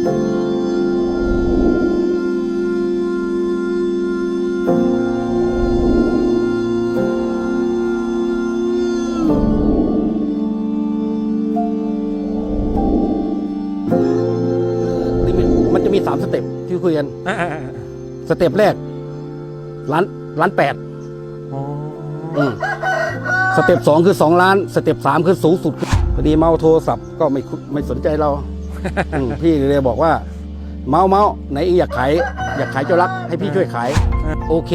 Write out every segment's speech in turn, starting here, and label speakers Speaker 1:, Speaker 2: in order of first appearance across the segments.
Speaker 1: ลิมิตมันจะมีสามสเต็ปที่คุยกัน
Speaker 2: อ่าอ่าอ่า
Speaker 1: สเต็ปแรกล้านล้านแปด
Speaker 2: อ๋อ
Speaker 1: อืมสเต็ปสองคือสองล้าน สเต็ปสามคือสูงสุดพอดีเมาโทรศัพท์ก็ไม่คุไม่สนใจเรา อืมพี่เลยบอกว่า เมาเมาไหนเองอยากขายอยากขายเจ้ารักให้พี่ช่วยขาย โอเค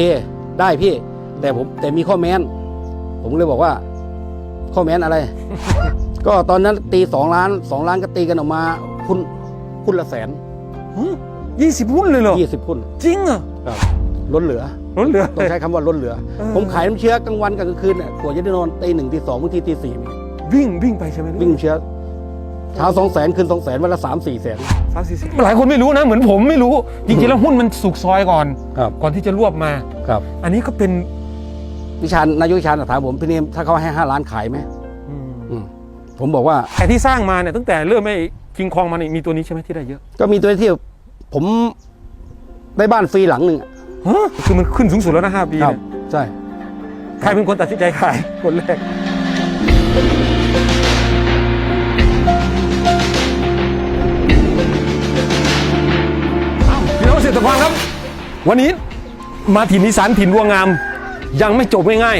Speaker 1: ได้พี่ แต่ผมแต่มีข้อแม้น ผมเลยบอกว่า ข้อแม้นอะไร ก็ตอนนั้นตีสองล้านสองล้านก็ตีกันออกมาคุณคุณละแสน
Speaker 2: ยี่สิบหุ้นเลยเหรอ
Speaker 1: ยี่สิบคุณ
Speaker 2: จริงเหรอ
Speaker 1: ครับล้นเหลือ
Speaker 2: ล้นเหลือ
Speaker 1: ต้องใช้คำว่าล้นเหลือ
Speaker 2: เออ
Speaker 1: ผมขายน้ำเชื้อกลางวันกับกลางคืนเนี่ยกว่าจะได้นอนตีหนึ่งตีสองบางทีตีสี่มี
Speaker 2: วิ่งวิ่งไปใช่ไหม
Speaker 1: วิ่งเชื้อ เช้าสองแสนคืนสองแสนวันละสามสี่แสน
Speaker 2: สามสี่สิบหลายคนไม่รู้นะ เหมือนผมไม่รู้ จริงๆแล้วหุ้นมันสุกซอยก่อน
Speaker 1: ครับ
Speaker 2: ก่อนที่จะรวบมา
Speaker 1: ครับ
Speaker 2: อันนี้ก็เป็น
Speaker 1: วิชานายกวิชาถามผมพี่เนมถ้าเขาให้ห้าล้านขายไหม
Speaker 2: อืม
Speaker 1: อืมผมบอกว่า
Speaker 2: แต่ที่สร้างมาเนี่ยตั้งแต่เริ่มไม่คิงคองมานี่มีตัวนี้ใช่ไหมที่ได้เยอะ
Speaker 1: ก็มีตัวที่ผมได้บ้านฟรีหลังหนึ่งอะ
Speaker 2: ฮะคือมันขึ้นสูงสุดแล้วนะห้าปี
Speaker 1: ครับ
Speaker 2: เนี่ย
Speaker 1: ใช่
Speaker 2: ใครเป็นคนตัดสินใจขายคนแรก ตรกรครับ วันนี้มาถิ่นอีสานถิ่นวัวงาม ยังไม่จบง่าย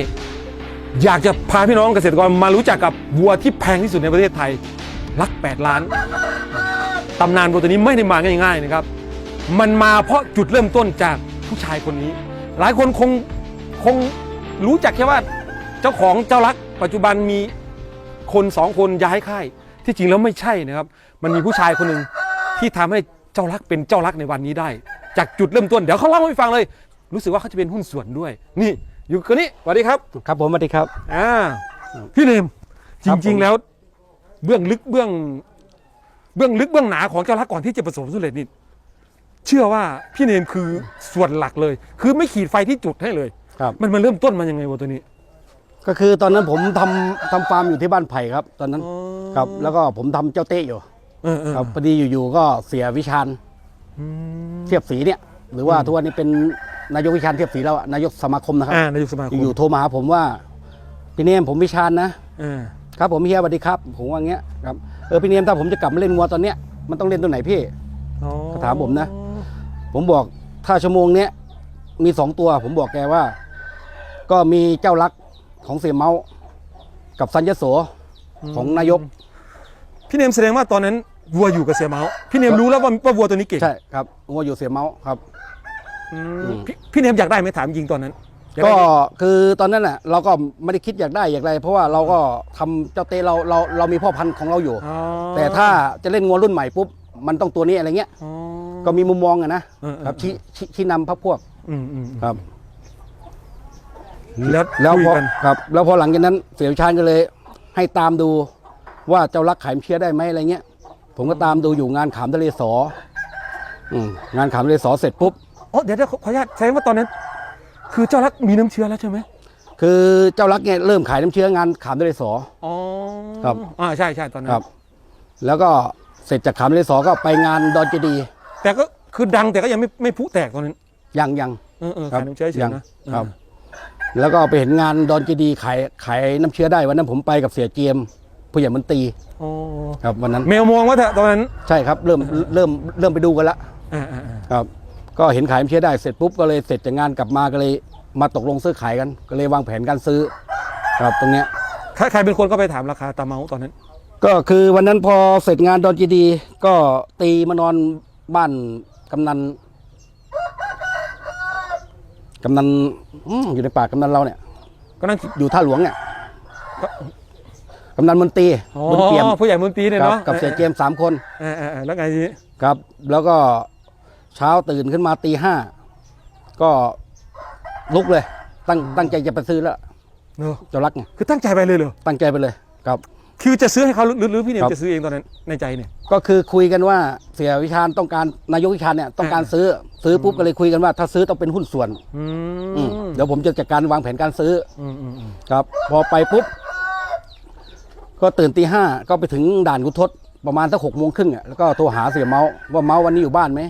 Speaker 2: ๆ อยากจะพาพี่น้องเกษตรกรมารู้จักกับวัวที่แพงที่สุดในประเทศไทยลัก 8 ล้านตำนานวัวตัวนี้ไม่ได้มาง่ายๆนะครับ มันมาเพราะจุดเริ่มต้นจากผู้ชายคนนี้ หลายคนคงคงรู้จักแค่ว่าเจ้าของเจ้ารัก ปัจจุบันมีคนสองคนย้ายค่าย ที่จริงแล้วไม่ใช่นะครับ มันมีผู้ชายคนหนึ่งที่ทำให้ เจ้ารักเป็นเจ้ารักในวันนี้ได้ จากจุดเริ่มต้นเดี๋ยวเขาเล่าให้ฟังเลย รู้สึกว่าเขาจะเป็นหุ้นส่วนด้วย นี่อยู่คนนี้สวัสดีครับ
Speaker 1: ครับผมสวัสดีครับ
Speaker 2: อ่าพี่เนมจ
Speaker 1: ครับผม
Speaker 2: ริง ๆ แล้ว เบื้องลึกเบื้อง เบื้องลึกเบื้องหนาของเจ้ารักก่อนที่จะประสบความสำเร็จนี่เชื่อว่าพี่เนมคือส่วนหลักเลย คือไม่ขีดไฟที่จุดให้เลย
Speaker 1: ครับ
Speaker 2: มันมันเริ่มต้นมายังไงวะตัวนี้
Speaker 1: ก็คือตอนนั้นผมทำทำฟาร์มอยู่ที่บ้านไผ่ครับ ตอนนั้น
Speaker 2: อ๋อ
Speaker 1: ครับ แล้วก็ผมทำเจ้าเต้อยู่
Speaker 2: เออเออ
Speaker 1: ครับพอดีอยู่ๆก็เสียวิชาญ
Speaker 2: อืม
Speaker 1: เทียบสีเนี่ย หรือว่าทุกวันนี้เป็นนายกวิชาญเทียบสีแล้วอะนายกสมาคมนะครับ
Speaker 2: อ่านายกสมาคม
Speaker 1: อยู่ๆโทรมาหาผมว่าพี่เนมผมวิชาญนะ
Speaker 2: อ่า
Speaker 1: ครับผมเฮียสวัสดีครับผมว่าอย่างเงี้ยครับเออพี่เนียมถ้าผมจะกลับมาเล่นงัวตอนเนี้ยมันต้องเล่นตัวไหนพี่
Speaker 2: อ๋อ
Speaker 1: เขาถามผมนะ ผมบอกถ้าชั่วโมงเนี้ยมีสองตัว ผมบอกแกว่า ก็มีเจ้ารักของเสียเมา กับสัญญโสของนายก
Speaker 2: พี่เนมแสดงว่าตอนนั้นวัวอยู่กับเสียเมาส์พี่เนมรู้แล้วว่าว่าวัวตัวนี้เก่ง
Speaker 1: ใช่ครับงัวอยู่เสียเมาครับ
Speaker 2: อืมพี่พี่เนมอยากได้ไหมถามจริงตอนนั้นอยา
Speaker 1: ก็
Speaker 2: ได้ไหม
Speaker 1: คือตอนนั้นน่ะเราก็ไม่ได้คิดอยากได้อยากไร เพราะว่าเราก็ทำเจ้าเต้เราเราเรามีพ่อพันธุ์ของเราอยู่
Speaker 2: อ๋อ
Speaker 1: แต่ถ้าจะเล่นงัวรุ่นใหม่ปุ๊บมันต้องตัวนี้อะไรเงี้ย
Speaker 2: อ๋อ
Speaker 1: ก็มีมุมมองอะนะ
Speaker 2: เออเออ
Speaker 1: ครับชี้ชี้ชี้นำพักพวก
Speaker 2: อืมอืมอืม
Speaker 1: ครับ
Speaker 2: แล้ว
Speaker 1: แล้ว
Speaker 2: คุย
Speaker 1: พอ
Speaker 2: กัน
Speaker 1: ครับ แล้วพอหลังจากนั้นเสียวชาญก็เลย ให้ตามดู ว่าเจ้ารักขายน้ำเชื้อได้ไหมอะไรเงี้ย ผมก็ตามดูอยู่งานขามทะเลสออืมงานขามทะเลสอเสร็จปุ๊บ
Speaker 2: อ๋อเดี๋ยวเดี๋ยวขอขออนุญาตแสดงว่าตอนนั้น คือเจ้ารักมีน้ำเชื้อแล้วใช่ไหม
Speaker 1: คือเจ้ารักเนี่ยเริ่มขายน้ำเชื้องานขามทะเลสอ
Speaker 2: อ๋อ
Speaker 1: ครับ
Speaker 2: อ่าใช่ใช่ตอนนั้น
Speaker 1: ครับ แล้วก็เสร็จจากขามทะเลสอก็ไปงานดอนเจดีย์
Speaker 2: แต่ก็คือดังแต่ก็ยังไม่ไม่พุแตกตอนนั้น
Speaker 1: ยังยัง
Speaker 2: เออเออ
Speaker 1: ครับ
Speaker 2: ขายน้ำเชื้อเฉย
Speaker 1: ยัง
Speaker 2: นะครับ
Speaker 1: แล้วก็ไปเห็นงานดอนเจดีย์ขายขายน้ำเชื้อได้วันนั้นผมไปกับเสียเจียม ผู้ใหญ่มนตรี
Speaker 2: อ๋อ
Speaker 1: ครับวันนั้น
Speaker 2: แมวมองว่าเถอะตอนนั้น
Speaker 1: ใช่ครับเริ่มเริ่มเริ่มไปดูกันละ
Speaker 2: อ่าอ่าอ่า
Speaker 1: ครับ ก็เห็นขายน้ำเชื้อได้เสร็จปุ๊บก็เลยเสร็จจากงานกลับมาก็เลยมาตกลงซื้อขายกัน ก็เลยวางแผนการซื้อ ครับตรงเนี้ย
Speaker 2: ใครใครเป็นคนก็ไปถามราคาตาเมาตอนนั้น
Speaker 1: ก็คือวันนั้นพอเสร็จงานดอนจีดี ก็ตีมานอนบ้านกำนันกำนันอืมอยู่ในป่ากำนันเราเนี่ย
Speaker 2: ก็นั่ง
Speaker 1: อยู่ท่าหลวงเนี่ย
Speaker 2: ก็
Speaker 1: กำนันมนตรี
Speaker 2: อ๋อ
Speaker 1: บุญเปี่ยม
Speaker 2: ผู้ใหญ่มนตรีเนี่ย
Speaker 1: ครับ
Speaker 2: เนาะ
Speaker 1: กับเสียเจมส์สามคน
Speaker 2: เออเออเออแล้วไงทีนี้
Speaker 1: ครับ แล้วก็เช้าตื่นขึ้นมาตีห้าก็ลุกเลย ตั้งตั้งใจจะไปซื้อแล้ว
Speaker 2: เนอะ
Speaker 1: เจ้ารักไง
Speaker 2: คือตั้งใจไปเลยเหรอ
Speaker 1: ตั้งใจไปเลยครับ
Speaker 2: คือจะซื้อให้เขาหรือหรือพี่เนม
Speaker 1: ครับ
Speaker 2: จะซื้อเองตอนนั้นในใจเนี่ย
Speaker 1: ก็คือคุยกันว่าเสียวิชาญต้องการนายกวิชาญเนี่ยต้องการซื้อซื้อปุ๊บก็เลยคุยกันว่า ถ้าซื้อต้องเป็นหุ้นส่วน
Speaker 2: อื
Speaker 1: อืม
Speaker 2: ม
Speaker 1: เดี๋ยวผมจะจัดการวางแผนการซื้อ
Speaker 2: อืมอืมอืม
Speaker 1: ครับ พอไปปุ๊บ ก็ตื่นตีห้าก็ไปถึงด่านกุทศประมาณสักหกโมงครึ่งอะแล้วก็โทรหาเสียเมาส์ว่าเมาส์วันนี้อยู่บ้านไหม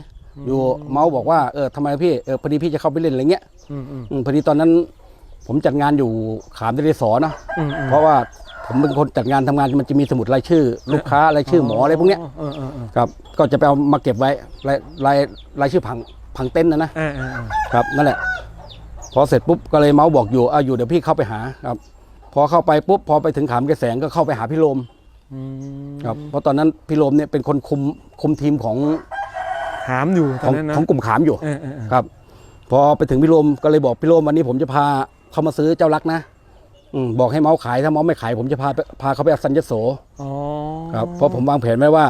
Speaker 1: อยู่เมาส์บอกว่าเออทำไมพี่เออพอดีพี่จะเข้าไปเล่นอะไรเงี้ย
Speaker 2: อืมอืม
Speaker 1: อืมพอดีตอนนั้น ผมจัดงานอยู่ขามทะเลสอเนาะ
Speaker 2: อืมอืม
Speaker 1: เพราะว่าผมเป็นคนจัดงานทำงานมันจะมีสมุดรายชื่อ ลูกค้ารายชื่อหมออะไรพวกเนี้ย
Speaker 2: เออเออเออ
Speaker 1: ครับก็จะไปเอามาเก็บไว้รายรายรายชื่อผังผังเต็นท์นะนะ
Speaker 2: เออเออเออ
Speaker 1: ครับนั่นแหละพอเสร็จปุ๊บก็เลยเมาส์บอกอยู่อะอยู่เดี๋ยวพี่เข้าไปหาครับ พอเข้าไปปุ๊บพอไปถึงขามกระแสงก็เข้าไปหาพี่โลม
Speaker 2: อืม
Speaker 1: ครับเพราะตอนนั้นพี่โลมเนี่ยเป็นคนคุมคุมทีมของ
Speaker 2: ถามอยู่ต
Speaker 1: ข
Speaker 2: อ
Speaker 1: อนง
Speaker 2: นั้นนะ
Speaker 1: ของกลุ่มขามอยู่
Speaker 2: เออเออเออ
Speaker 1: ครับ พอไปถึงพี่โลมก็เลยบอกพี่โลมวันนี้ผมจะพาเขามาซื้อเจ้ารักนะอืมบอกให้เมาส์ขายถ้าเมาส์ไม่ขาย ผมจะพาไปพาเขาไปอัสัญญโส
Speaker 2: อ๋อ
Speaker 1: ครับเพราะผมวางแผนไว้ว่า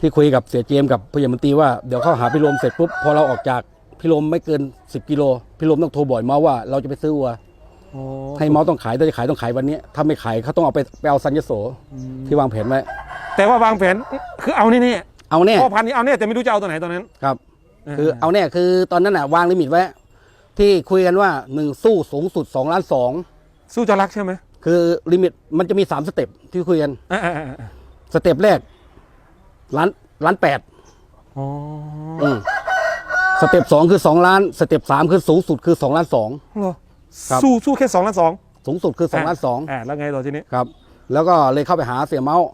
Speaker 1: ที่คุยกับเสียเจมส์กับผู้ใหญ่มนตรีว่าเดี๋ยวเข้าหาพี่โลมเสร็จปุ๊บพอเราออกจากพี่โลมไม่เกิน 10 กิโล พี่โลมต้องโทรบ่อยเมาส์ว่าเราจะไปซื้อวัว
Speaker 2: อ๋อ
Speaker 1: ให้เมาส์ต้องขายถ้าจะขายต้องขายวันนี้ ถ้าไม่ขายเขาต้องเอาไปไปเอาสัญญโสที่วางแผนไว้
Speaker 2: แต่ว่าวางแผนคือเอาแน่
Speaker 1: เอาแน่
Speaker 2: ๆพ่อพันธุ์นี้เอาแน่แต่ไม่รู้จะเอาตัวไหนตอนนั้น
Speaker 1: ครับ
Speaker 2: เออ
Speaker 1: คือเอาแน่คือตอนนั้นน่ะวางลิมิตไว้ที่คุยกันว่าหนึ่งสู้สูงสุด2ล้านสอง
Speaker 2: สู้จะรักใช่ไหม
Speaker 1: คือลิมิตมันจะมี3สเต็ปที่คุยกัน
Speaker 2: เออเออเออเออ
Speaker 1: สเต็ปแรกล้านล้านแปด
Speaker 2: อ๋อ
Speaker 1: อืมสเต็ปสองคือ2ล้าน สเต็ปสามคือสูงสุดคือ2ล้านสอง
Speaker 2: เหรอ
Speaker 1: ครับ
Speaker 2: สู้สู้แค่สองล้านสอง
Speaker 1: สูงสุดคือ2ล้านสอง
Speaker 2: อ่าแล้วไงต่อทีนี้
Speaker 1: ครับ แล้วก็เลยเข้าไปหาเสียเมาส์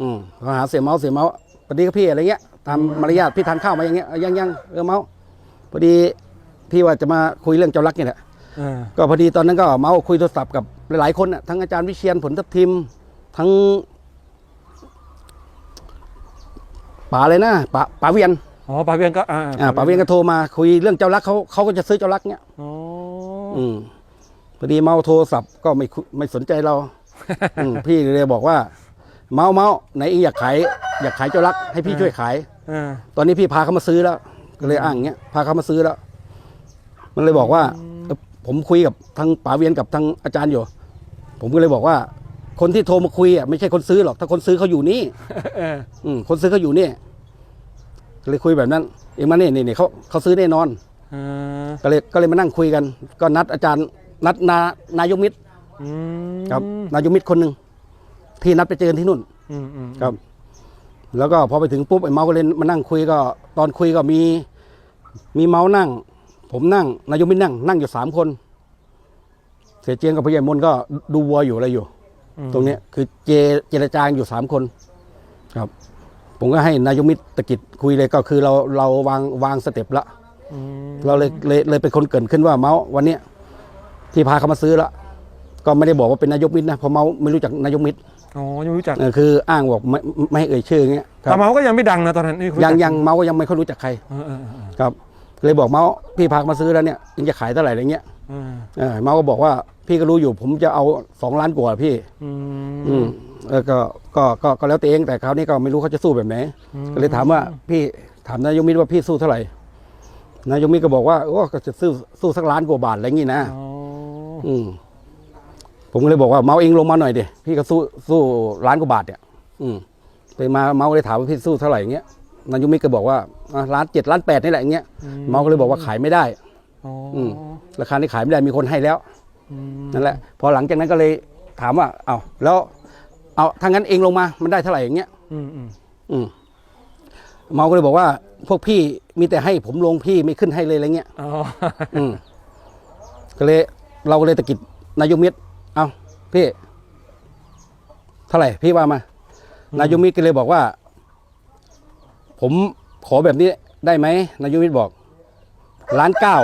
Speaker 1: อืมเขาหาเสียเมาส์เสียเมาส์พอดีก็พี่อะไรเงี้ยตามมารยาทพี่ทานข้าวมาอย่างเงี้ยเอายังยังเออเมาส์พอดีพี่ว่าจะมาคุยเรื่องเจ้ารักเนี่ยแหละ
Speaker 2: เออ
Speaker 1: ก็พอดีตอนนั้นก็เมาส์คุยโทรศัพท์กับหลายๆคนน่ะทั้งอาจารย์วิเชียนผลทับทิมทั้งป๋าเลยนะป๋าป๋าเวียน
Speaker 2: อ๋อปาเวียนก็อ่า
Speaker 1: อ่าป๋าเวียนก็โทรมาคุยเรื่องเจ้ารักเขาเขาก็จะซื้อเจ้ารักเนี่ย
Speaker 2: อ๋อ
Speaker 1: อืมพอดีเมาโทรศัพท์ก็ไม่คุไม่สนใจเราอืมพี่เลยบอกว่า เมาเมาไหนเองอยากขายอยากขายเจ้ารักให้พี่ช่วยขาย
Speaker 2: เออ
Speaker 1: ตอนนี้พี่พาเขามาซื้อแล้ว ก็เลยอ้างอย่างเงี้ยพาเขามาซื้อแล้ว มันเลยบอกว่าเอ่อผมคุยกับทางป๋าเวียนกับทางอาจารย์อยู่ ผมก็เลยบอกว่า คนที่โทรมาคุยอะไม่ใช่คนซื้อหรอกถ้าคนซื้อเขาอยู่นี่
Speaker 2: เออ
Speaker 1: อืมคนซื้อเขาอยู่นี่ก็เลยคุยแบบนั้น เองมาเนี่ยนี่นี่เขาเขาซื้อแน่นอน
Speaker 2: เออ
Speaker 1: ก็เลยก็เลยมานั่งคุยกัน ก็นัดอาจารย์นัดนานายกมิตร
Speaker 2: อืม
Speaker 1: ครับ นายกมิตรคนหนึ่งที่นัดไปเจอกันที่นู่น
Speaker 2: อืมอืม
Speaker 1: ครับ แล้วก็พอไปถึงปุ๊บไอ้เมาก็เลยมานั่งคุยก็ตอนคุยก็มี มีเมานั่ง ผมนั่ง นายกมิตรนั่ง นั่งอยู่สามคน เสียเจียงกับพยายมนก็ดูวัวอยู่อะไรอยู่ ตรงเนี้ยคือเจเจรจาอยู่สามคน ครับ ผมก็ให้นายกมิตรตะกิดคุยเลยก็คือเราเราวางวางสเต็ปละ
Speaker 2: อืม
Speaker 1: เราเลยเลยเลยเป็นคนเกรินขึ้นว่าเมาส์วันเนี้ยที่พาเขามาซื้อละก็ไม่ได้บอกว่าเป็นนายกมิตรนะเพราะเมาส์ไม่รู้จักนายกมิตร
Speaker 2: อ๋อยังไม่รู้จัก
Speaker 1: เออคืออ้างบอกไม่ไม่ให้เอ่ยชื่ออย่างเงี้ยครั
Speaker 2: แต่
Speaker 1: บ
Speaker 2: เมาก็ยังไม่ดังนะตอนนั้นนี่คุ
Speaker 1: ยัง
Speaker 2: จัก
Speaker 1: ยังเมาส์ก็ยังไม่ค่อยรู้จักใคร
Speaker 2: เออเออเออ
Speaker 1: ครับ เลยบอกเมาส์พี่พาเขามาซื้อแล้วเนี่ยยังจะขายเท่าไหร่อะไรเงี้ย
Speaker 2: เออ
Speaker 1: เออเมาส์ก็บอกว่าพี่ก็รู้อยู่ ผมจะเอาสองล้านกว่าพี่
Speaker 2: อื
Speaker 1: อื
Speaker 2: ม
Speaker 1: มเออก็ก็ก็ก็แล้วแต่เองแต่คราวนี้ก็ไม่รู้เขาจะสู้แบบไหน
Speaker 2: อืม
Speaker 1: ก็เลยถามว่าพี่ถามนายกมิตรว่าพี่สู้เท่าไหร่ นายกมิตรก็บอกว่าโอ้ก็จะสู้สู้สักล้านกว่าบาทอะไรงี้นะ
Speaker 2: อ๋อ
Speaker 1: อืมผมก็เลยบอกว่าเมาเองลงมาหน่อยดิพี่ก็สู้สู้ล้านกว่าบาทเนี่ย อืมไปมาเมาเลยถามว่าพี่สู้เท่าไหร่อย่างเงี้ยนายกมิตรก็บอกว่าอะล้านเจ็ดล้านแปดนี่แหละอย่างเงี้ยเมาก็เลยบอกว่าขายไม่ได้
Speaker 2: อ๋อ
Speaker 1: อืมราคานี้ขายไม่ได้มีคนให้แล้ว
Speaker 2: อืม
Speaker 1: นั่นแหละ พอหลังจากนั้นก็เลยถามว่า เอาแล้ว เอาถ้างั้นเองลงมา มันได้เท่าไหร่อย่างเงี้ย
Speaker 2: อืมอืม
Speaker 1: อืม เมาก็เลยบอกว่า พวกพี่มีแต่ให้ผมลงพี่ไม่ขึ้นให้เลยอะไรเงี้ย
Speaker 2: อ๋อ
Speaker 1: อืมก็เลยเราก็เลยตะกิดนายกมิตรเอาพี่เท่าไหร่พี่ว่ามา นายกมิตรก็เลยบอกว่า ผมขอแบบนี้ได้ไหมนายกมิตรบอกล้านเก้า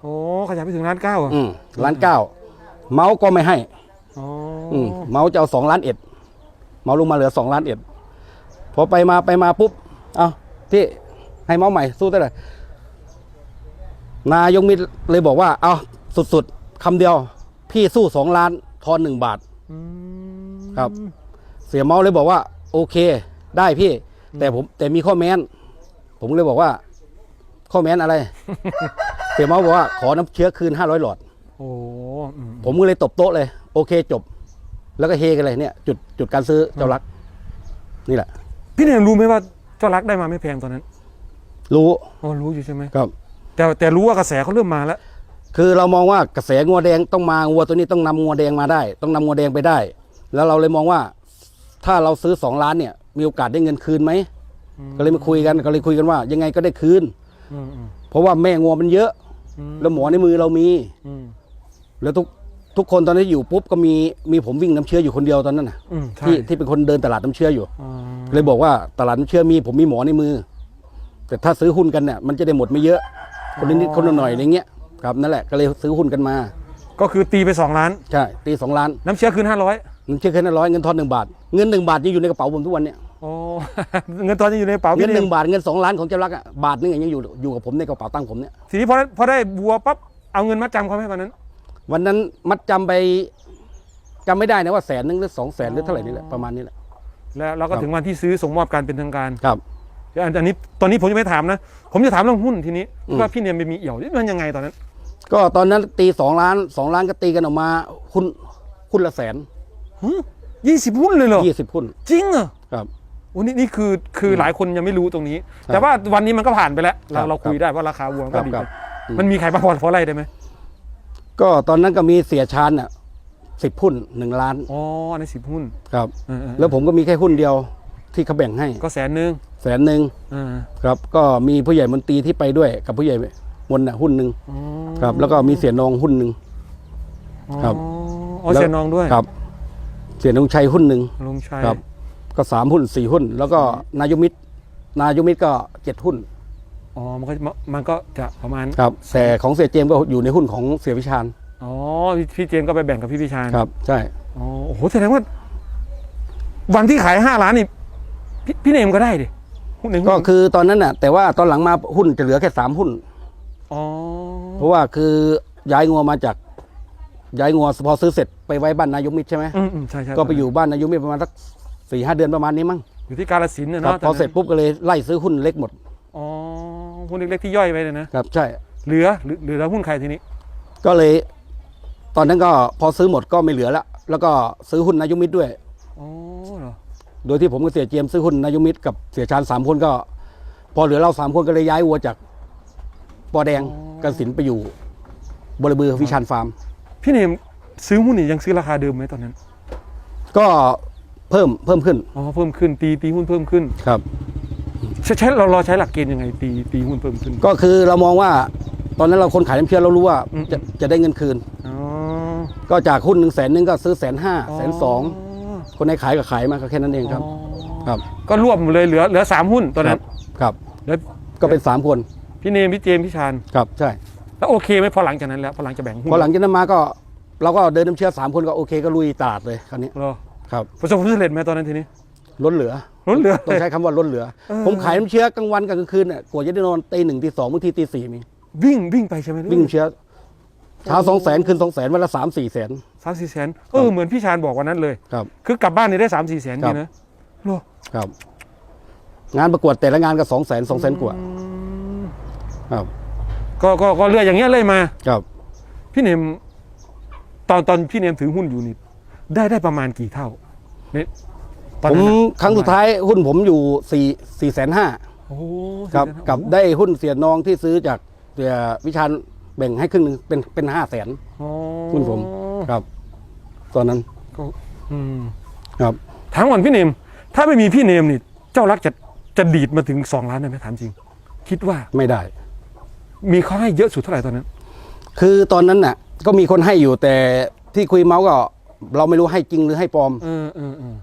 Speaker 2: โอ้ขยับไปถึงล้านเก้าอะ
Speaker 1: อืมล้านเก้าเมาส์ก็ไม่ให้
Speaker 2: อ๋อ
Speaker 1: อืมเมาส์จะเอาสองล้านเอ็ดเมาส์ลงมาเหลือสองล้านเอ็ดพอไปมาไปมาปุ๊บ เอาพี่ให้เมาส์ใหม่สู้ได้เลยนายกมิตรเลยบอกว่า เอาสุดๆคำเดียว พี่สู้สองล้านทอนหนึ่งบาท
Speaker 2: อืม
Speaker 1: ครับ เสียเมาส์เลยบอกว่า โอเค ได้พี่ แต่ผม แต่มีข้อแม้น ผมเลยบอกว่า ข้อแม้นอะไร เสียเมาส์บอกว่าขอน้ำเชื้อคืนห้าร้อยหลอด
Speaker 2: โอ้อืม
Speaker 1: ผมก็เลยตบโต๊ะเลย โอเคจบ แล้วก็เฮกันเลยเนี่ย จุดจุดการซื้อเจ้ารัก นี่แหละ
Speaker 2: พี่เนี่ยรู้ไหมว่า เจ้ารักได้มาไม่แพงตอนนั้น
Speaker 1: รู้
Speaker 2: อ๋อรู้อยู่ใช่ไหม
Speaker 1: ครับ
Speaker 2: แต่แต่รู้ว่ากระแสเขาเริ่มมาแล้ว
Speaker 1: คือเรามองว่ากระแสงัวแดงต้องมางัวตัวนี้ต้องนำงัวแดงมาได้ ต้องนำงัวแดงไปได้ แล้วเราเลยมองว่า ถ้าเราซื้อสองล้านเนี่ย มีโอกาสได้เงินคืนไหมก็เลยมาคุยกันก็เลยคุยกันว่า ยังไงก็ได้คืน
Speaker 2: อืมอืม
Speaker 1: เพราะว่าแม่งัวมันเยอะ
Speaker 2: อืม
Speaker 1: แล้วหมอในมือเรามี
Speaker 2: อืม
Speaker 1: แล้วทุก ทุกคนตอนนี้อยู่ปุ๊บก็มีมีผมวิ่งน้ำเชื้ออยู่คนเดียวตอนนั้นน่ะ
Speaker 2: อืมใช่
Speaker 1: ที่ที่เป็นคนเดินตลาดน้ำเชื้ออยู่
Speaker 2: อ๋อ
Speaker 1: เลยบอกว่าตลาดน้ำเชื้อมีผมมีหมอในมือ แต่ถ้าซื้อหุ้นกันเนี่ยมันจะได้หมดไม่เยอะ คนละนิดคนละหน่อยอะไรเงี้ยครับนั่นแหละก็เลยซื้อหุ้นกันมา
Speaker 2: ก็คือตีไปสองล้าน
Speaker 1: ใช่ตีสองล้าน
Speaker 2: น้ำเชื้อคืนห้าร้อย
Speaker 1: เงินเชื่อแค่นั้นร้อยเงินทอนหนึ่งบาทเงินหนึ่งบาทยังอยู่ในกระเป๋าผมทุกวันเนี่ย
Speaker 2: โอ้ เงินตอนนี้อยู่ในกระเป๋า
Speaker 1: เงิ
Speaker 2: พี่
Speaker 1: นห
Speaker 2: เน
Speaker 1: นึ่
Speaker 2: ม
Speaker 1: งบาทเงินสองล้านของเจ้ารักอะบาทนึงยังอยู่อยู่กับผมในกระเป๋าตังค์ผมเนี่ย
Speaker 2: ทีนี้พอพอได้บัวปั๊บเอาเงินมาจำเขาไหมตอนนั้น
Speaker 1: วันนั้นมัดจำไปจำไม่ได้นะว่าแสนนึงหรือสองแสนหรือเท่าไหร่นี่แหละประมาณนี้แหละ
Speaker 2: แล้วเราก็
Speaker 1: ครับ
Speaker 2: ถึงวันที่ซื้อส่งมอบการเป็นทางการ
Speaker 1: ครับ
Speaker 2: อันอันนี้ตอนนี้ผมจะไม่ถามนะ ผมจะถามเรื่องหุ้นทีนี้
Speaker 1: อืม
Speaker 2: ว่าพี่เนมไปมีเอี่ยวนี่มันยังไงตอนนั้น
Speaker 1: ก็ตอนนั้นตีสองล้านสองล้านก็ตีกันออกมาหุ้นหุ้นละแสน
Speaker 2: ยี่สิบหุ้นเลยเหรอ
Speaker 1: ยี่สิบหุ้น
Speaker 2: จริงเหรอ
Speaker 1: ครับ
Speaker 2: โอ้นี่นี่คือคือหลายคนยังไม่รู้ตรงนี้
Speaker 1: ครับ
Speaker 2: แต่ว่าวันนี้มันก็ผ่านไปแล้ว
Speaker 1: ครั
Speaker 2: เรา
Speaker 1: บ
Speaker 2: เราคุยได้ว่าราคาวัวมันก็ดี
Speaker 1: ครับอืม
Speaker 2: มันมีใครบ้างพอพอไล่ได้ไหม
Speaker 1: ก็ตอนนั้นก็มีเสียชานอะสิบหุ้นหนึ่งล้าน
Speaker 2: อ๋อในสิบหุ้น
Speaker 1: ครับ
Speaker 2: เออเออ
Speaker 1: แล้วผมก็มีแค่หุ้นเดียวที่เขาแบ่งให้
Speaker 2: ก็แสนหนึ่ง
Speaker 1: แสนหนึ่ง
Speaker 2: เออ
Speaker 1: ครับ ก็มีผู้ใหญ่มนตรีที่ไปด้วยกับผู้ใหญ่มนต์น่ะหุ้นหนึ่ง
Speaker 2: อ๋อ
Speaker 1: ครับ แล้วก็มีเสียนองหุ้นหนึ่ง ครับ
Speaker 2: อ๋อเสียนองด้วย
Speaker 1: ครับ เสียนองชัยหุ้นหนึ่ง
Speaker 2: ลุงชัย
Speaker 1: ครับ ก็สามหุ้นสี่หุ้น แล้วก็นายกมิตรนายกมิตรก็เจ็ดหุ้น
Speaker 2: อ๋อ มันก็มันก็จะประมาณ
Speaker 1: ครับแต่ของเสียเจมส์ก็อยู่ในหุ้นของเสียวิชาญ
Speaker 2: อ๋อพี่พี่เจมส์ก็ไปแบ่งกับพี่พิชาน
Speaker 1: ครับ ใช่
Speaker 2: อ๋อ โอ้โห แสดงว่า วันที่ขายห้าล้านนี่พี่พี่เนมก็ได้ดิหุ้นหนึ่ง
Speaker 1: ก็คือตอนนั้นน่ะ แต่ว่าตอนหลังมาหุ้นจะเหลือแค่สามหุ้น
Speaker 2: อ๋อ
Speaker 1: เพราะว่าคือย้ายงัวมาจาก ย้ายงัวพอซื้อเสร็จไปไว้บ้านนายกมิตรใช่ไหม
Speaker 2: อืมอืมใช่ใช่
Speaker 1: ก็ไปอยู่บ้านนายกมิตรประมาณสักสี่ห้าเดือนประมาณนี้มั้ง
Speaker 2: อยู่ที่กาลสินธุ์นะครับเนาะ
Speaker 1: พอเสร็จปุ๊บก็เลยไล่ซื้อหุ้นเล็กหมด
Speaker 2: อ๋อหุ้นเล็กๆที่ย่อยไปเลยนะครับ
Speaker 1: ใช่
Speaker 2: เหลือเหลือเหลือหุ้นใครทีนี้
Speaker 1: ก็เลย ตอนนั้นก็พอซื้อหมดก็ไม่เหลือละแล้วก็ซื้อหุ้นนายกมิตรด้วย
Speaker 2: อ๋อเหรอ
Speaker 1: โดยที่ผมกับเสียเจียมซื้อหุ้นนายกมิตรกับเสียชาญสามคนก็ พอเหลือเราสามคนก็เลยย้ายวัวจากปอแดงกสินไปอยู่ บริบือวิชาญฟาร์ม
Speaker 2: พี่เนมซื้อหุ้นนี่ยังซื้อราคาเดิมไหมตอนนั้น
Speaker 1: ก็เพิ่มเพิ่มขึ้น
Speaker 2: อ๋อเพิ่มขึ้นตีตีหุ้นเพิ่มขึ้น
Speaker 1: ครับ
Speaker 2: ใช้ใช้เราเราใช้หลักเกณฑ์ยังไงตีตีหุ้นเพิ่มขึ้น
Speaker 1: ก็คือเรามองว่าตอนนั้นเราคนขายน้ำเชื่อเรารู้ว่า
Speaker 2: อืม
Speaker 1: จะจะได้เงินคืน
Speaker 2: อ๋อ
Speaker 1: ก็จากหุ้นหนึ่งแสนหนึ่งก็ซื้อแสนห้าแสนสองคนไหนขายก็ขายมาก็แค่นั้นเองครับ
Speaker 2: อ๋อ
Speaker 1: ครับ
Speaker 2: ก็รวบหมดเลยเหลือเหลือสามหุ้นตอนนั้น
Speaker 1: ครับ
Speaker 2: แล้ว
Speaker 1: ก็เป็นสามคน
Speaker 2: พี่เนมพี่เจมส์พี่ชาน
Speaker 1: ครับใช่
Speaker 2: แล้วโอเคไหมพอหลังจากนั้นแล้วพอหลังจะแบ่งหุ้น
Speaker 1: พอหลังจากนั้นมาก็เราก็เดินน้ำเชื่อสามคนก็โอเคก็ลุยตลาดเลยคราวนี้
Speaker 2: เหรอ
Speaker 1: ครับ
Speaker 2: ประสบความสำเร็จไหมตอนนั้นทีนี้
Speaker 1: ล้นเหลือ
Speaker 2: ล้นเหลือ
Speaker 1: ต้องใช้คำว่าล้นเหลือ
Speaker 2: เออ
Speaker 1: ผมขายน้ำเชื้อกลางวันกับกลางคืนเนี่ยกว่าจะได้นอนตีหนึ่งตีสองบางทีตีสี่มี
Speaker 2: วิ่งวิ่งไปใช่ไหม
Speaker 1: วิ่งน้ำเชื้อเช้าสองแสนคืนสองแสนวันละสามสี่แสน
Speaker 2: สามสี่แสนเออเหมือนพี่ชานบอกวันนั้นเลย
Speaker 1: ครับ
Speaker 2: คือกลับบ้านนี่ได้สามสี่แสน
Speaker 1: ครับ
Speaker 2: นี่นะเหรอ
Speaker 1: ครับ งานประกวดแต่ละงานก็สองแสนสองแสนกว่าครับ
Speaker 2: ก็ก็ก็เรื่อยอย่างเงี้ยเลยมา
Speaker 1: ครับ
Speaker 2: พี่เนมตอนตอนพี่เนมถือหุ้นอยู่นี่ได้ได้ประมาณกี่เท่าเนี่ยตอน
Speaker 1: ผม
Speaker 2: นั้นน่ะ
Speaker 1: ครั้งสุดท้ายหุ้นผมอยู่สี่สี่แสนห้า
Speaker 2: โอ้โห
Speaker 1: ครับ
Speaker 2: สี่แสน
Speaker 1: กับได้หุ้นเสียนองที่ซื้อจากเสียวิชาญแบ่งให้ครึ่งหนึงเป็นเป็นห้าแสน
Speaker 2: อ๋อ
Speaker 1: หุ้นผมครับ ตอนนั้น
Speaker 2: ก็อืม
Speaker 1: ครับ
Speaker 2: ถามก่อนพี่เนม ถ้าไม่มีพี่เนมนี่ เจ้ารักจะจะดีดมาถึงสองล้านได้ไหมถามจริง คิดว่า
Speaker 1: ไม่ได้
Speaker 2: มีเขาให้เยอะสุดเท่าไหร่ตอนนั้น
Speaker 1: คือตอนนั้นน่ะ ก็มีคนให้อยู่แต่ที่คุยเมาส์ก็ เราไม่รู้ให้จริงหรือให้ปลอม
Speaker 2: เออเออ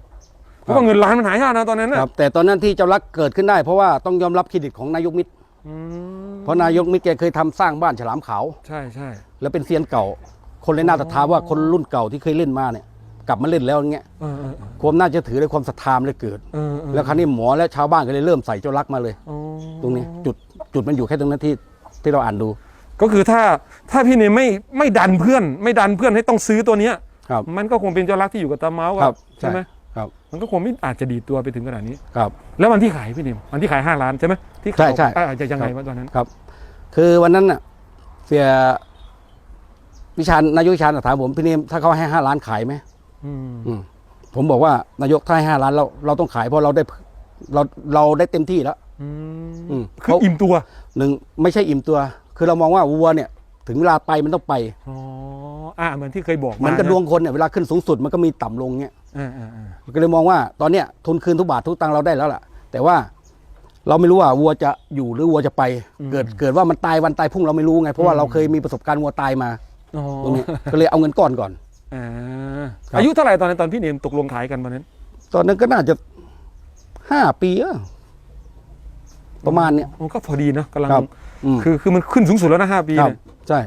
Speaker 2: เออเพราะว่าเงินล้านมันหายากนะตอนนั้น
Speaker 1: ค
Speaker 2: นะ
Speaker 1: รับแต่ตอนนั้นที่เจ้ารักเกิดขึ้นได้เพราะว่าต้องยอมรับเครดิตของนายกมิตร
Speaker 2: อืม
Speaker 1: เพราะนายกมิตรแกเคยทำสร้างบ้านฉลามขาว
Speaker 2: ใช่ใช่
Speaker 1: แล้วเป็นเซียนเก่า คนเลยน่าศรัทธาว่าคนรุ่นเก่าที่เคยเล่นมาเนี่ยกลับมาเล่นแล้วอย่างเงี้ย
Speaker 2: เออเออเออ
Speaker 1: ความน่าจะถือและความศรัทธามันเลยเกิด
Speaker 2: เออเออ
Speaker 1: แล้วคราวนี้หมอและชาวบ้านก็เลยเริ่มใส่เจ้ารักมาเลย
Speaker 2: อ๋อ
Speaker 1: ตรงนี้จุดจุดมันอยู่แค่ตรงนั้นที่ที่เราอ่านดู
Speaker 2: ก็คือถ้าถ้าพี่เนมไม่ไม่ดันเพื่อน ไม่ดันเพื่อนให้ต้องซื้อตัวเนี้ย
Speaker 1: ครับ
Speaker 2: มันก็คงเป็นเจ้ารักที่อยู่กับตาเมาส์
Speaker 1: ครับ
Speaker 2: ใช่ไหม
Speaker 1: ครับ
Speaker 2: มันก็คงไม่อาจจะดีดตัวไปถึงขนาดนี้
Speaker 1: ครับ
Speaker 2: แล้ววันที่ขายพี่เนมวันที่ขายห้าล้านใช่ไหมที่ขาย
Speaker 1: ใช่ใช่
Speaker 2: อ่าจะยังไงวะตอนนั้น
Speaker 1: ครับ คือวันนั้นน่ะเสียวิชาญนายกวิชาญถามผมพี่เนมถ้าเขาให้ห้าล้านขายไหม
Speaker 2: อืม
Speaker 1: อืมผมบอกว่านายกถ้าให้ห้าล้านเราเราต้องขายเพราะเราได้เราเราได้เต็มที่แล้ว
Speaker 2: อืม
Speaker 1: อืม
Speaker 2: คือ
Speaker 1: เขา
Speaker 2: อิ่มตัว
Speaker 1: หนึ่งไม่ใช่อิ่มตัว คือเรามองว่าวัวเนี่ย ถึงเวลาไปมันต้องไป
Speaker 2: อ๋ออ่าเหมือนที่เคยบอก
Speaker 1: มันกระะดวงคนเนี่ยเวลาขึ้นสูงสุดมันก็มีต่ำลงเงี้ย
Speaker 2: อ่าอ่าอ่า
Speaker 1: ก็เลยมองว่าตอนเนี้ยทุนคืนทุกบาททุกตังค์เราได้แล้วล่ะ แต่ว่าเราไม่รู้ว่าวัวจะอยู่หรือวัวจะไป เกิดเกิดว่ามันตายวันตายพรุ่งเราไม่รู้ไงเพราะว่าเราเคยมีประสบการณ์วัวตายมา
Speaker 2: อ๋อ
Speaker 1: ตรงเนี้ยก็เลยเอาเงินก้อนก่อน
Speaker 2: อ่า
Speaker 1: ครับ
Speaker 2: อายุเท่าไหร่ตอนนั้นตอนพี่เนมตกลงขายกันวันนั้น
Speaker 1: ตอนนั้นก็น่าจะห้าปีเออประมาณเนี้ย
Speaker 2: โอ้ก็พอดีเนอะกำลัง
Speaker 1: ครับอืม
Speaker 2: คือคือมันขึ้นสูงสุดแล้วนะห้าปี
Speaker 1: ครับ
Speaker 2: เนี่ย
Speaker 1: ใช่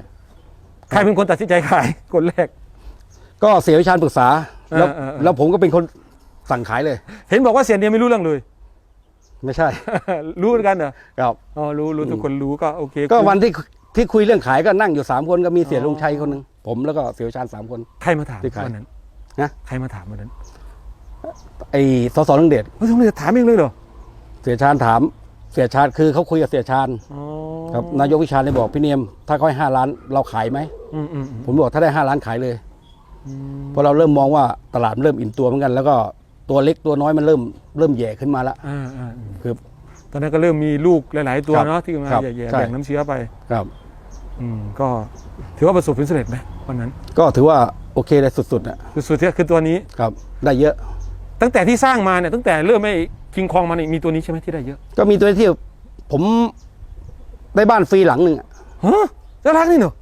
Speaker 2: ใครเป็นคนตัดสินใจขายคนแรก
Speaker 1: ก็เสียวิชาญปรึกษา แล้ว
Speaker 2: เออเออเออ
Speaker 1: แล้วผมก็เป็นคนสั่งขายเลย
Speaker 2: เห็นบอกว่าเสียเนียไม่รู้เรื่องเลย
Speaker 1: ไม่ใช่
Speaker 2: รู้เหมือนกันเหรอ
Speaker 1: ครับ
Speaker 2: อ๋อรู้รู้ทุกคนรู้ก็โอเค
Speaker 1: ก็วันที่ที่คุยเรื่องขายก็นั่งอยู่สามคนก็มีเสียลุงชัยคนหนึ่งผมแล้วก็เสียวิชาญสามคน
Speaker 2: ใครมาถาม
Speaker 1: ที่ขาย
Speaker 2: วันนั้น
Speaker 1: นะ
Speaker 2: ใครมาถามวันนั้น
Speaker 1: ไอ้สสลุงเดช
Speaker 2: เฮ้ยทำไมจะถามเองเลยเหรอ
Speaker 1: เสียชาญถาม เสียชาญคือเขาคุยกับเสียชาญ
Speaker 2: อ๋อ
Speaker 1: ครับนายกวิชาญเลยบอกพี่เนียม ถ้าเขาให้ห้าล้านเราขายไหม
Speaker 2: อืมอืมอืม
Speaker 1: ผมบอกถ้าได้ห้าล้านขายเลย
Speaker 2: อืม
Speaker 1: เพราะเราเริ่มมองว่าตลาดมันเริ่มอิ่มตัวเหมือนกัน แล้วก็ตัวเล็กตัวน้อยมันเริ่มเริ่มแย่ขึ้นมาแล้ว
Speaker 2: อ่าอ่าอืม
Speaker 1: คือ
Speaker 2: ตอนนั้นก็เริ่มมีลูกหลาย ๆ ตัว
Speaker 1: ครับ
Speaker 2: เนาะที่มา
Speaker 1: ครับ
Speaker 2: แย่
Speaker 1: ใช่
Speaker 2: ๆแบ่งน้ำเชื้อไป
Speaker 1: ครับ
Speaker 2: อืมก็ถือว่าประสบผลสำเร็จไหมวันนั้น
Speaker 1: ก็ถือว่าโอเคเลยสุดๆนะ
Speaker 2: คือสุดที่คือตัวนี้
Speaker 1: ครับ ได้เยอะ
Speaker 2: ตั้งแต่ที่สร้างมาเนี่ยตั้งแต่เริ่มไม่คิงคองมาเนี่ยมีตัวนี้ใช่ไหมที่ได้เยอะ
Speaker 1: ก็มีตัวที่ผม ได้บ้านฟรีหลังหนึ่งอะ
Speaker 2: ฮะน่ารักนี่เนอะ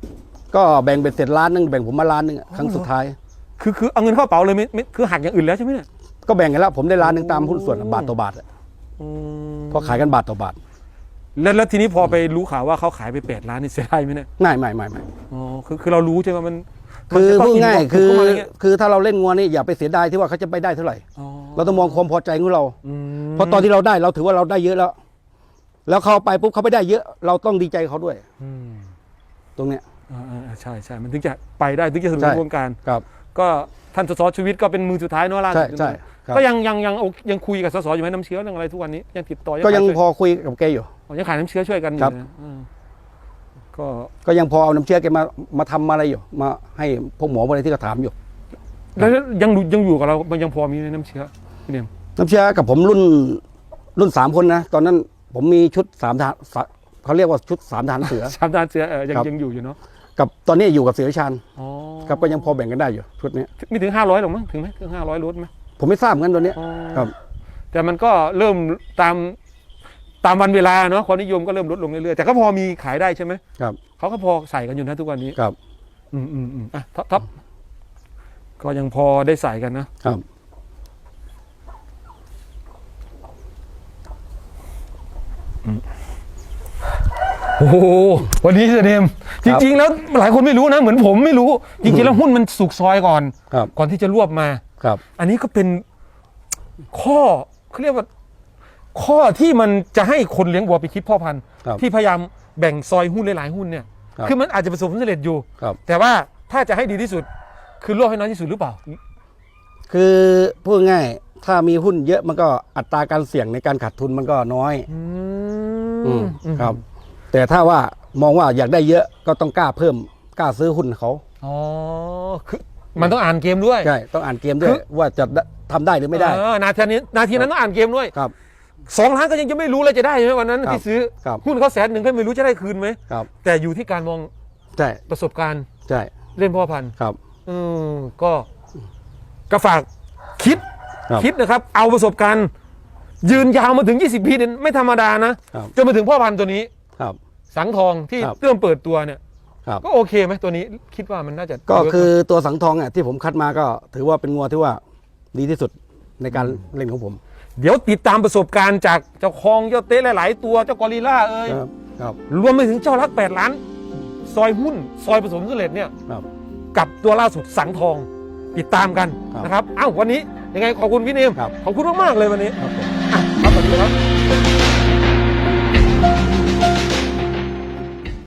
Speaker 1: ก็แบ่งเป็นเสร็จล้านหนึ่งแบ่งผมมาล้านหนึ่งอะครั้งสุดท้าย
Speaker 2: คือคือเอาเงินเข้ากระเป๋าเลยไม่ไม่คือหักอย่างอื่นแล้วใช่ไหมเนี่ย
Speaker 1: ก็แบ่งกันแล้วผมได้ล้านหนึ่งตามหุ้นส่วนอะบาทต่อบาทอะ
Speaker 2: อืม
Speaker 1: เพราะขายกันบาทต่อบาท
Speaker 2: แล้วแล้วทีนี้พอไปรู้ข่าวว่าเขาขายไปแปดล้านนี่เสียดายไหมเนี่ย
Speaker 1: ไม่ไม่ไม่ไม่
Speaker 2: อ๋อคือคือเรารู้ใช่ไหมมัน
Speaker 1: คือ
Speaker 2: มันจะต้
Speaker 1: พูด
Speaker 2: น
Speaker 1: ง่าย
Speaker 2: บล็ก
Speaker 1: คือ
Speaker 2: เข้มะไรเงี้ย
Speaker 1: คือถ้าเราเล่นงัวนี่อย่าไปเสียดายที่ว่าเขาจะไปได้เท่าไหร่
Speaker 2: อ๋อ
Speaker 1: เราต้องมองความพอใจของเรา
Speaker 2: อืม
Speaker 1: เพราะตอนที่เราได้เราถือว่าเราได้เยอะแล้ว แล้วเขาไปปุ๊บเขาไปได้เยอะ เราต้องดีใจเขาด้วย
Speaker 2: อืม
Speaker 1: ตรงเนี้ย
Speaker 2: อ่าอ่าใช่ใช่มันถึงจะไปได้ถึงจะสนุ
Speaker 1: ใช่
Speaker 2: นวงการ
Speaker 1: ครับ
Speaker 2: ก็ท่านสสชีวิตก็เป็นมือสุดท้ายเนอะล่า
Speaker 1: ใช่
Speaker 2: สุด
Speaker 1: ใช่ครับ
Speaker 2: ก็ยังยังยังโอยังคุยกับสสอยู่ไหมน้ำเชื้อเรื่องอะไรทุกวันนี้ยังติดต่อ
Speaker 1: ก็ยัง
Speaker 2: ขายช่ว
Speaker 1: พอคุยกับแกอยู่
Speaker 2: อ๋อยังขายน้ำเชื้อช่วยกันอยู่
Speaker 1: ครับ
Speaker 2: นะอืมก็
Speaker 1: ก็ยังพอเอาน้ำเชื่อแกมามาทำอะไรอยู่ มาให้พวกหมออะไรที่เขาถามอยู่
Speaker 2: แล้วยังอยู่ยังอยู่กับเรามันยังพอมีไหมน้ำเชื้อพี่เนียม
Speaker 1: น้ำเชื่อกับผมรุ่นรุ่นสามคนนะ ตอนนั้น ผมมีชุดสามทหารสะเขาเรียกว่าชุดสามทหารเสือ
Speaker 2: สามดานเชื้อเออยัง
Speaker 1: ครับ
Speaker 2: ยังอยู่อยู่เนาะ
Speaker 1: กับตอนนี้อยู่กับเสือวิชาญ
Speaker 2: อ๋อ
Speaker 1: ครับก็ยังพอแบ่งกันได้อยู่ชุดนี้
Speaker 2: มีถึงห้าร้อยหรอมั้งถึงไหมถึงห้าร้อยรถไหม
Speaker 1: ผมไม่ทราบเหมือนกันตัวเนี้ย
Speaker 2: อ๋อ
Speaker 1: ครับ
Speaker 2: แต่มันก็เริ่มตามตามวันเวลาเนาะความนิยมก็เริ่มลดลงเรื่อยๆแต่ก็พอมีขายได้ใช่ไหม
Speaker 1: ครับ
Speaker 2: เขาก็พอใส่กันอยู่นะทุกวันนี้
Speaker 1: ครับ
Speaker 2: อืมอืมอืมอะท็อปท็อปก็ยังพอได้ใส่กันนะครับ โอ้โหวันนี้เสเนมจริง ๆ แล้วหลายคนไม่รู้นะ เหมือนผมไม่รู้ จริงๆแล้วหุ้นมันสุกซอยก่อน
Speaker 1: ครับ
Speaker 2: ก่อนที่จะรวบมา
Speaker 1: ครับ
Speaker 2: อันนี้ก็เป็นข้อเขาเรียกว่า ข้อที่มันจะให้คนเลี้ยงวัวไปคิดพ่อพันธุ์
Speaker 1: ครับ
Speaker 2: ที่พยายามแบ่งซอยหุ้นหลายๆหุ้นเนี่ย
Speaker 1: ครับ
Speaker 2: คือมันอาจจะประสบผลสำเร็จอยู่
Speaker 1: ครับ
Speaker 2: แต่ว่าถ้าจะให้ดีที่สุด คือรวบให้น้อยที่สุดหรือเปล่า
Speaker 1: คือพูดง่ายถ้ามีหุ้นเยอะมันก็อัตราการเสี่ยงในการขาดทุนมันก็น้อย
Speaker 2: อื
Speaker 1: อื
Speaker 2: ม
Speaker 1: มครับ แต่ถ้าว่ามองว่าอยากได้เยอะก็ต้องกล้าเพิ่มกล้าซื้อหุ้นเขา
Speaker 2: อ๋อคือมันต้องอ่านเกมด้วย
Speaker 1: ใช่ต้องอ่านเกมด้ว
Speaker 2: คื
Speaker 1: ย
Speaker 2: อ
Speaker 1: ว่าจะทำได้หรือไม่ได้
Speaker 2: เออนาทีนี้นาทีนั้นต้องอ่านเกมด้วย
Speaker 1: ครับ
Speaker 2: สองล้านก็ยังจะไม่รู้เลยจะได้ไหมวันนั้น
Speaker 1: ครับ
Speaker 2: ที่ซื้อ
Speaker 1: ครับ
Speaker 2: หุ้นเขาแสนหนึ่งก็ไม่รู้จะได้คืนไหม
Speaker 1: ครับ
Speaker 2: แต่อยู่ที่การมอง
Speaker 1: ใช่
Speaker 2: ประสบการณ์
Speaker 1: ใช่
Speaker 2: เล่นพ่อพันธุ์
Speaker 1: ครับ
Speaker 2: อืมก็ก็ฝากคิด
Speaker 1: ครับ
Speaker 2: คิดนะครับ เอาประสบการณ์ ยืนยาวมาถึง 20 ปีเนี่ยไม่ธรรมดานะครับจนมาถึงพ่อพันธุ์ตัวนี้
Speaker 1: ครับ
Speaker 2: สังทองที่
Speaker 1: ครับ
Speaker 2: เริ่มเปิดตัวเนี่ย
Speaker 1: ครับ
Speaker 2: ก็โอเคไหมตัวนี้คิดว่ามันน่าจะ
Speaker 1: ก็
Speaker 2: เวิร์
Speaker 1: คือตัวสังทองอะที่ผมคัดมาก็ถือว่าเป็นงัวที่ว่าดีที่สุดในการเล่นของผม
Speaker 2: เดี๋ยวติดตามประสบการณ์จากเจ้าคองเจ้าเต้หลาย ๆ ตัวเจ้ากอริลล่าเอ้ย
Speaker 1: ครับครับ
Speaker 2: รวมไปถึงเจ้ารัก8ล้าน ซอยหุ้น ซอยผสมสำเร็จเนี่ย
Speaker 1: ครับ
Speaker 2: กับตัวล่าสุดสังทอง ติดตามกัน
Speaker 1: ครับ
Speaker 2: นะครับอ้าววันนี้ยังไงขอบคุณพี่เนม
Speaker 1: ครับ
Speaker 2: ขอบคุณมากๆเลยวันนี้
Speaker 1: ครับผม
Speaker 2: อะครับสวัสดีครับ